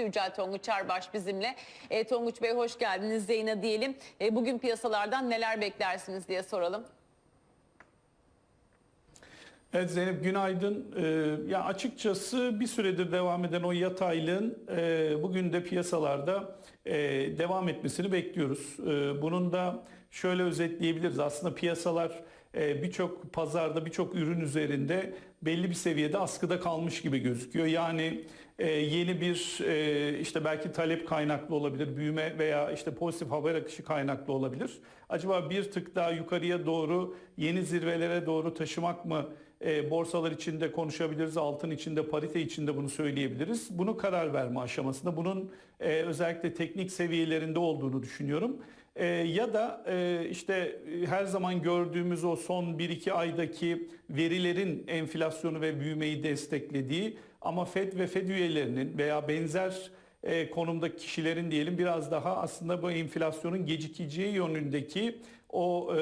Yücel Tonguç Arbaş bizimle. E, Tonguç Bey hoş geldiniz Zeyna diyelim. E, bugün piyasalardan neler beklersiniz diye soralım. Evet Zeynep günaydın. Ee, ya açıkçası bir süredir devam eden o yataylığın e, bugün de piyasalarda e, devam etmesini bekliyoruz. E, bunun da şöyle özetleyebiliriz. Aslında piyasalar birçok pazarda birçok ürün üzerinde belli bir seviyede askıda kalmış gibi gözüküyor. Yani e, yeni bir e, işte belki talep kaynaklı olabilir, büyüme veya işte pozitif haber akışı kaynaklı olabilir. Acaba bir tık daha yukarıya doğru yeni zirvelere doğru taşımak mı e, borsalar içinde konuşabiliriz, altın içinde, parite içinde bunu söyleyebiliriz. Bunu karar verme aşamasında, bunun e, özellikle teknik seviyelerinde olduğunu düşünüyorum. E, ya da e, işte e, her zaman gördüğümüz o son 1-2 aydaki verilerin enflasyonu ve büyümeyi desteklediği ama FED ve FED üyelerinin veya benzer e, konumdaki kişilerin diyelim biraz daha aslında bu enflasyonun gecikeceği yönündeki o e,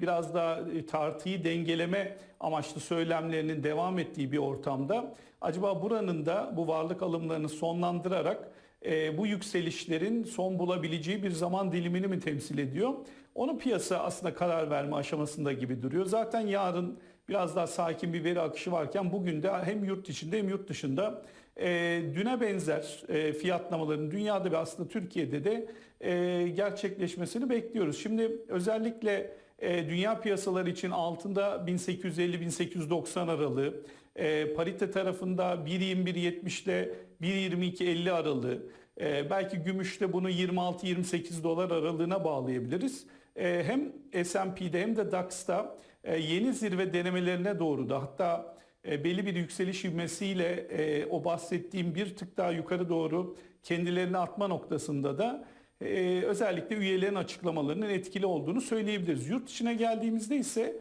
biraz daha tartıyı dengeleme amaçlı söylemlerinin devam ettiği bir ortamda acaba buranın da bu varlık alımlarını sonlandırarak e, bu yükselişlerin son bulabileceği bir zaman dilimini mi temsil ediyor? Onu piyasa aslında karar verme aşamasında gibi duruyor. Zaten yarın biraz daha sakin bir veri akışı varken bugün de hem yurt içinde hem yurt dışında e, düne benzer e, fiyatlamaların dünyada ve aslında Türkiye'de de e, gerçekleşmesini bekliyoruz. Şimdi özellikle e, dünya piyasaları için altında 1850-1890 aralığı, e, parite tarafında 1.21.70 ile 1.22.50 aralığı, e, belki gümüşte bunu 26-28 dolar aralığına bağlayabiliriz. E, hem S&P'de hem de DAX'ta yeni zirve denemelerine doğru da hatta e, belli bir yükseliş ivmesiyle e, o bahsettiğim bir tık daha yukarı doğru kendilerini atma noktasında da e, özellikle üyelerin açıklamalarının etkili olduğunu söyleyebiliriz. Yurt içine geldiğimizde ise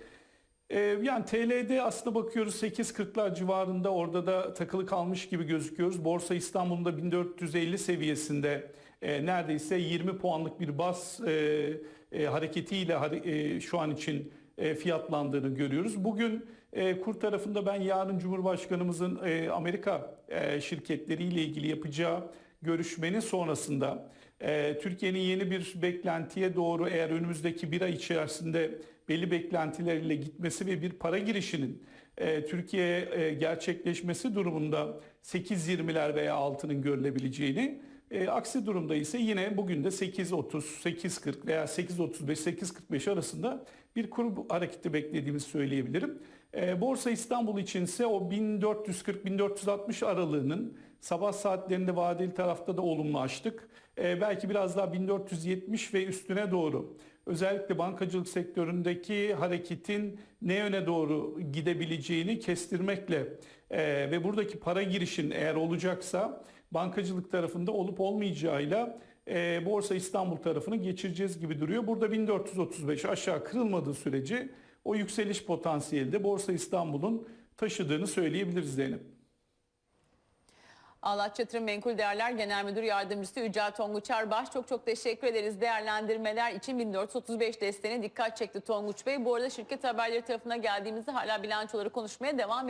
e, yani TL'de aslında bakıyoruz 8.40'lar civarında orada da takılı kalmış gibi gözüküyoruz. Borsa İstanbul'da 1450 seviyesinde e, neredeyse 20 puanlık bir bas e, e, hareketiyle e, şu an için e, fiyatlandığını görüyoruz. Bugün e, kur tarafında ben yarın Cumhurbaşkanımızın e, Amerika e, şirketleriyle ilgili yapacağı görüşmenin sonrasında e, Türkiye'nin yeni bir beklentiye doğru eğer önümüzdeki bir ay içerisinde belli beklentileriyle gitmesi ve bir para girişinin e, Türkiye'ye e, gerçekleşmesi durumunda 8.20'ler veya altının görülebileceğini e, aksi durumda ise yine bugün de 8.30, 8.40 veya 8.35, 8.45 arasında bir kur hareketi beklediğimizi söyleyebilirim. E, Borsa İstanbul için ise o 1440-1460 aralığının sabah saatlerinde vadeli tarafta da olumlu açtık. E, belki biraz daha 1470 ve üstüne doğru özellikle bankacılık sektöründeki hareketin ne yöne doğru gidebileceğini kestirmekle e, ve buradaki para girişin eğer olacaksa bankacılık tarafında olup olmayacağıyla e, Borsa İstanbul tarafını geçireceğiz gibi duruyor. Burada 1435 aşağı kırılmadığı sürece o yükseliş potansiyeli de Borsa İstanbul'un taşıdığını söyleyebiliriz Zeynep. Allah Yatırım Menkul Değerler Genel Müdür Yardımcısı Yücel Tonguç Arbaş çok çok teşekkür ederiz. Değerlendirmeler için 1435 desteğine dikkat çekti Tonguç Bey. Bu arada şirket haberleri tarafına geldiğimizde hala bilançoları konuşmaya devam ediyoruz.